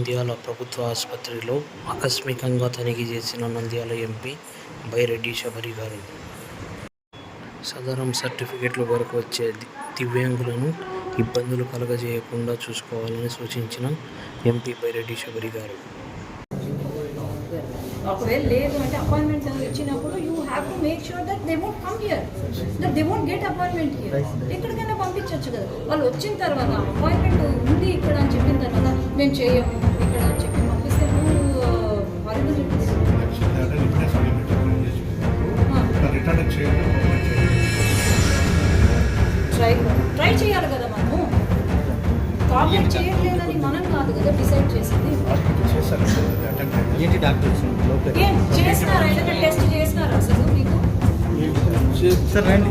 నంద్యాల ప్రభుత్వ ఆసుపత్రిలో ఆకస్మికంగా తనిఖీ చేసిన నంద్యాల ఎంపీ బైరెడ్డి శబరి గారు. సదరం సర్టిఫికెట్ల వరకు వచ్చే దివ్యాంగులను ఇబ్బందులు కలగజేయకుండా చూసుకోవాలని సూచించిన ఎంపీ బైరెడ్డి శబరి గారు. ఒకవేళ లేదు అంటే అపాయింట్మెంట్ ఇచ్చినప్పుడు you have to make sure that they won't come here that they won't get appointment here ఎక్కడికైనా పంపించవచ్చు కదా. వాళ్ళు వచ్చిన తర్వాత అపాయింట్మెంట్ ఉంది ఇక్కడ అని చెప్పిన తర్వాత మేము చేయము. రిటర్న్ చేయండి ట్రై ట్రై చేయాలి కదా మనము. కాపరేట్ చేయట్లేదని మనం కాదు కదా డిసైడ్ చేసింది. చేశారు ఏంటి డాక్టర్స్ చేసినారా ఏదైనా టెస్ట్ చేసినారా అసలు మీకు? సార్ రండి.